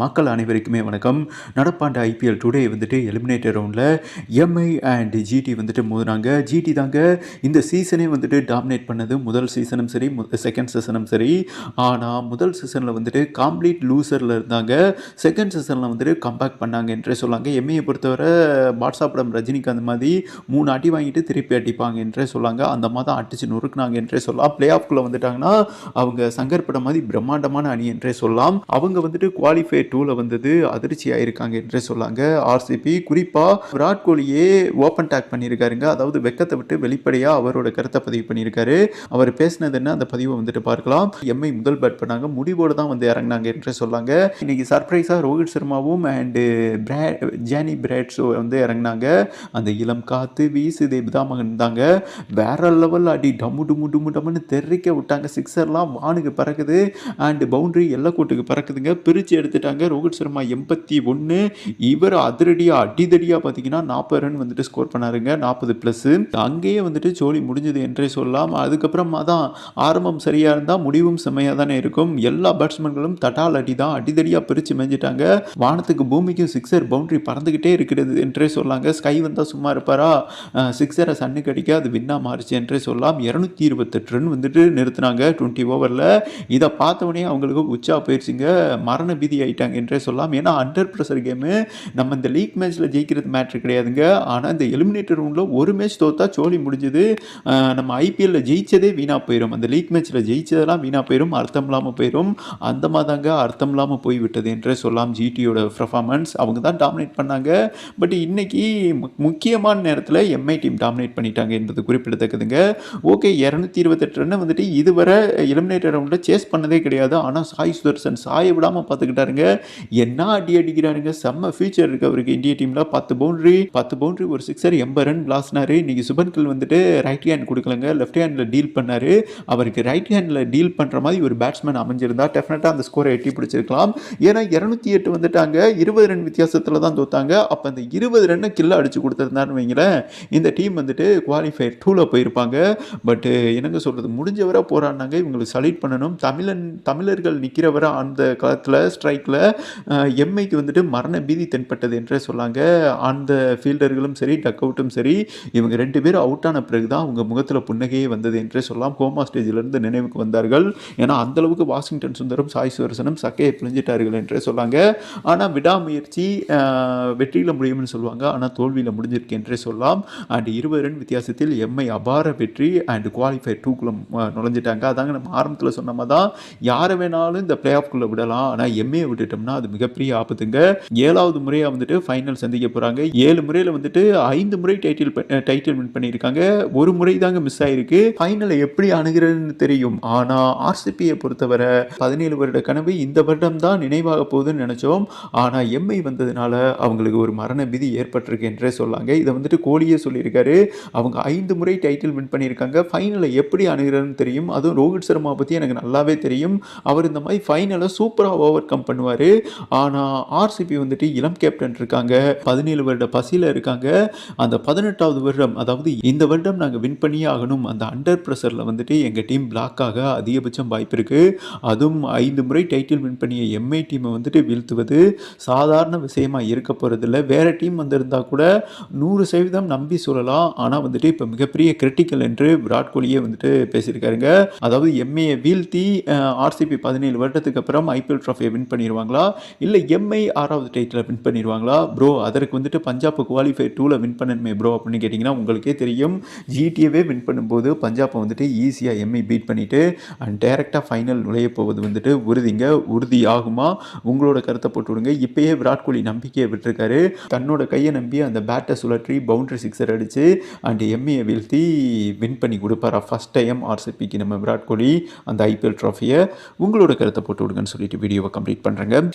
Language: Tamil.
மக்கள் அனைவருக்குமே வணக்கம். நடப்பாண்ட ஐபிஎல் டுடே வந்துட்டு எலிமினேட்டர் ரவுண்டில் எம்ஐ அண்ட் ஜிடி வந்துட்டு மோதினாங்க. ஜிடி தாங்க இந்த சீசனே வந்துட்டு டாமினேட் பண்ணது. முதல் சீசனும் சரி செகண்ட் சீசனும் சரி. ஆனால் முதல் சீசனில் வந்துட்டு காம்ப்ளீட் லூசரில் இருந்தாங்க. செகண்ட் சீசனில் வந்துட்டு கம்பேக் பண்ணாங்க என்றே சொல்லாங்க. எம்ஐயை பொறுத்தவரை பாட்ஸா படம் ரஜினிகாந்த் மாதிரி மூணு அடி வாங்கிட்டு திருப்பி அடிப்பாங்க என்றே சொல்லாங்க. அந்த மாதிரி தான் அடிச்சு நொறுக்குனாங்க என்றே சொல்லலாம். பிளே ஆஃப்குள்ளே வந்துட்டாங்கன்னா அவங்க சங்கர் படம் மாதிரி பிரம்மாண்டமான அணி என்றே சொல்லலாம். அவங்க வந்துட்டு குவாலிஃபை டூவில் வந்தது அதிர்ச்சி ஆயிருக்காங்க என்று சொல்லாங்க. ஆர்சிபி குறிப்பாக விராட் கோலியே ஓப்பன் டேக் பண்ணியிருக்காருங்க. அதாவது வெக்கத்தை விட்டு வெளிப்படையாக அவரோட கருத்தை பதிவு பண்ணியிருக்காரு. அவர் பேசினது என்ன? அந்த பதிவை வந்துட்டு பார்க்கலாம். எம்ஐ முதல் பேட் பண்ணாங்க. முடிவோடு தான் வந்து இறங்கினாங்க என்று சொல்லாங்க. இன்னைக்கு சர்ப்ரைஸாக ரோஹித் சர்மாவும் அண்டு பிரே ஜானி பிராட்ஸோ வந்து இறங்கினாங்க. அந்த இளம் காத்து வீசு தேபிதாமகன் இருந்தாங்க. வேற லெவல் அடி டம்மு டும்மு டும்மு டம்முன்னு தெரிக்க விட்டாங்க. சிக்ஸர்லாம் வானுக்கு பறக்குது. அண்டு பவுண்டரி எல்லக்கோட்டுக்கு பறக்குதுங்க. பிரித்து எடுத்துட்டாங்க. ரோஹித் சர்மா எண்பத்தி ஒன்று இவர் அதிரடியாக அடிதடியாக பார்த்தீங்கன்னா நாற்பது ரன் வந்துட்டு ஸ்கோர் பண்ணாருங்க நாற்பது ப்ளஸ்ஸு அங்கேயே வந்துட்டு ஜோலி முடிஞ்சது என்றே சொல்லலாம். அதுக்கப்புறமா தான் ஆரம்பம் சரியாக இருந்தால் முடிவும் செம்மையாக தானே இருக்கும். எல்லா பேட்ஸ்மேன்களும் தட்டால் அடி தான் அடிதடியாக பிரித்து மேஞ்சிட்டாங்க. வானத்துக்கு பூமிக்கும் சிக்ஸர் பவுண்டரி பறந்துக்கிட்டே இருக்கிறது என்றே சொல்லாங்க. ஸ்கை வந்தால் சும்மா இருப்பாரா? சிக்ஸரை சன்னுக்கு அடிக்க அது வின்னாக மாறிச்சு என்றே சொல்லலாம். இரநூத்தி இருபத்தெட்டு ரன் வந்துட்டு நிறுத்தினாங்க டுவெண்ட்டி ஓவரில் இதை பார்த்தவொடனே அவங்களுக்கு உச்சா போயிடுச்சுங்க மரண பீதி ஆயிட்டாங்க என்றே சொல்லலாம் ஏன்னா அண்டர் ப்ரெஷர் கேமு நம்ம இந்த லீக் மேட்ச்சில் ஜெயிக்கிறது மேட்ரு கிடையாதுங்க. ஆனால் இந்த எலிமினேட்டர் ரூமில் ஒரு மேட்ச் தோத்தா சோழி முடிஞ்சது. நம்ம ஐபிஎல்லில் ஜெயிச்சதே வீணாக போயிடும் அந்த லீக் மேட்ச்சில் ஜெயிச்சதெல்லாம் வீணாக போயிடும் அர்த்தம் இல்லாமல் போயிடும் அந்த மாதாங்க அர்த்தம் இல்லாமல் போய்விட்டது என்றே சொல்லலாம் ஜிடியோட பர்ஃபார்மன்ஸ் அவங்க தான் டாமினேட் பண்ணாங்க. பட் இன்னைக்கு முக்கியமான நேரத்தில் எம்ஐ டீம் டாமினேட் பண்ணிட்டாங்க என்பது குறிப்பிடத்தக்கதுங்க. ஓகே இரநூத்தி இருபத்தெட்டு ரன் வந்துட்டு இதுவரை எலிமினேட்டர் ரவுண்டில் சேஸ் பண்ணதே கிடையாது. ஆனால் சாய் சுதர்சன் சாய விடாமல் பார்த்துக்கிட்டாருங்க. என்ன அடி அடிக்கிறாருங்க செம்ம ஃபியூச்சர் இருக்கு அவருக்கு. இந்திய டீமில் பத்து பவுண்டரி பத்து பவுண்டரி ஒரு சிக்ஸர் எண்பது ரன் பிளாஸ்னாரு இன்னைக்கு சுபன் கில் வந்துட்டு ரைட் ஹேண்ட் கொடுக்கலங்க. லெஃப்ட் ஹேண்டில் டீல் பண்ணார். அவருக்கு ரைட் ஹேண்டில் டீல் பண்ணுற மாதிரி ஒரு பேட்ஸ்மேன் அமைஞ்சிருந்தா டெஃபினட்டாக அந்த ஸ்கோரை எட்டி பிடிச்சிருக்கலாம். ஏன்னா இரநூத்தி எட்டு வந்துட்டாங்க. இருபது ரன் வித்தியாசத்தில் தான் தோத்தாங்க. அப்போ அந்த இருபது ரன்னை கில்ல அடிச்சு கொடுத்துருந்தான்னு வைங்களேன். இந்த டீம் வந்துட்டு குவாலிஃபை டூவில் போயிருப்பாங்க. பட்டு என்னங்க சொல்கிறது முடிஞ்சவரை போராடினாங்க. இவங்களுக்கு சலீட் பண்ணணும். தமிழன் தமிழர்கள் நிற்கிறவரை அந்த காலத்தில் ஸ்ட்ரைக்கில் எம்ஐக்கு வந்துட்டு மரண பீதி தென்பட்டது என்றே சொல்லாங்க. அந்த ஃபீல்டர்களும் சரி டக் அவுட்டும் சரி இவங்க ரெண்டு பேரும் அவுட் ஆன பிறகு தான் அவங்க முகத்தில் புன்னகையே வந்தது என்றே சொல்லலாம். கோமா ஸ்டேஜிலிருந்து நினைவுக்கு வந்தார்கள். ஏன்னா அந்தளவுக்கு வாஷிங்டன் சுந்தரம் சாய் சுவரசனும் சக்கையை பிழிஞ்சிட்டார்கள் என்றே சொல்லாங்க. ஆனால் விடாமுயற்சி வெற்றியில் முடியும்னு சொல்லுவாங்க. ஆனால் தோல்வியில் முடிஞ்சிருக்கு என்றே சொல்லலாம். அண்ட் இருபது ரன் வித்தியாசத்தில் எம்ஐ அபார வெற்றி அண்ட் குவாலிஃபை டூக்குள்ள நுழைஞ்சிட்டாங்க. அதாங்க நம்ம ஆரம்பத்தில் சொன்ன மாதிரி தான் யாரை வேணாலும் இந்த பிளே ஆஃப்குள்ளே விடலாம். ஆனால் எம்ஏ விட்டுட்டோம்னா அது மிகப்பெரிய ஆபத்துங்க. ஏழாவது முறையாக வந்துட்டு ஃபைனல் சந்திக்க போகிறாங்க ஏழு முறையில் வந்துட்டு ஐந்து முறை டைட்டில் டைட்டில் வின் பண்ணியிருக்காங்க. ஒரு முறை தாங்க மிஸ் ஆயிருக்கு. ஃபைனலை எப்படி அணுகிறதுன்னு தெரியும். ஆனால் ஆர்சிபியை பொறுத்தவரை பதினேழு வருட கனவு இந்த வருடம் தான் நினைவாக போகுதுன்னு நினச்சோம். ஆனால் எம்ஐ வந்ததுனால அவங்களுக்கு ஒரு மரண விதி ஏற்பட்டிருக்கு என்றே சொல்லாங்க. இதை வந்துட்டு கோலியே சொல்லியிருக்காரு. அவங்க ஐந்து முறை டைட்டில் வின் பண்ணியிருக்காங்க. ஃபைனலை எப்படி அணுகிறதுன்னு தெரியும். அதுவும் ரோஹித் சர்மா பற்றி எனக்கு நல்லாவே தெரியும். அவர் இந்த மாதிரி ஃபைனலை சூப்பராக ஓவர் கம் பண்ணுவார். ஆனால் ஆர்சிபி வந்துட்டு இளம் கேப்டன் இருக்காங்க. பதினேழு வருட பசியில் இருக்காங்க. அந்த பதினெட்டாவது வருடம் அதாவது இந்த வருடம் நாங்கள் வின் பண்ணியே ஆகணும். அந்த அண்டர் ப்ரெஷரில் வந்துட்டு எங்கள் டீம் பிளாக்காக அதிகபட்சம் வாய்ப்பு இருக்குது அதுவும் ஐந்து முறை டைட்டில் வின் பண்ணிய எம்ஐ டீமை வந்துட்டு வீழ்த்துவது சாதாரண விஷயமா இருக்க போகிறதில்ல வேறு டீம் வந்திருந்தால் கூட நூறு சதவீதம் நம்பி சொல்லலாம். ஆனால் வந்துட்டு இப்போ மிகப்பெரிய கிரிட்டிக்கல் என்று விராட் கோலியே வந்துட்டு பேசியிருக்காருங்க. அதாவது எம்ஏ வீழ்த்தி ஆர்சிபி பதினேழு வருடத்துக்கு அப்புறம் ஐபிஎல் ட்ராஃபியை வின் பண்ணிடுவாங்க பண்ணிடுவாங்களா? இல்லை எம்ஐ ஆறாவது டைட்டில் வின் பண்ணிடுவாங்களா? ப்ரோ அதற்கு வந்துட்டு பஞ்சாப் குவாலிஃபை டூவில் வின் பண்ணணுமே ப்ரோ அப்படின்னு கேட்டிங்கன்னா உங்களுக்கே தெரியும். ஜிடிஏவே வின் பண்ணும்போது பஞ்சாப்பை வந்துட்டு ஈஸியாக எம்ஐ பீட் பண்ணிவிட்டு அண்ட் டேரெக்டாக ஃபைனல் நுழைய போவது வந்துட்டு உறுதிங்க. உறுதி ஆகுமா உங்களோட கருத்தை போட்டு விடுங்க. இப்போயே விராட் கோலி நம்பிக்கையை விட்டுருக்காரு. தன்னோட கையை நம்பி அந்த பேட்டை சுழற்றி பவுண்டரி சிக்ஸர் அடித்து அண்ட் எம்ஐயை வீழ்த்தி வின் பண்ணி கொடுப்பாரா? ஃபஸ்ட் டைம் ஆர்சிபிக்கு நம்ம விராட் கோலி அந்த ஐபிஎல் ட்ராஃபியை உங்களோட கருத்தை போட்டு விடுங்கன்னு சொல்லிட்டு வீடியோவை கம்ப்ளீட் பண்ணுறேங்க web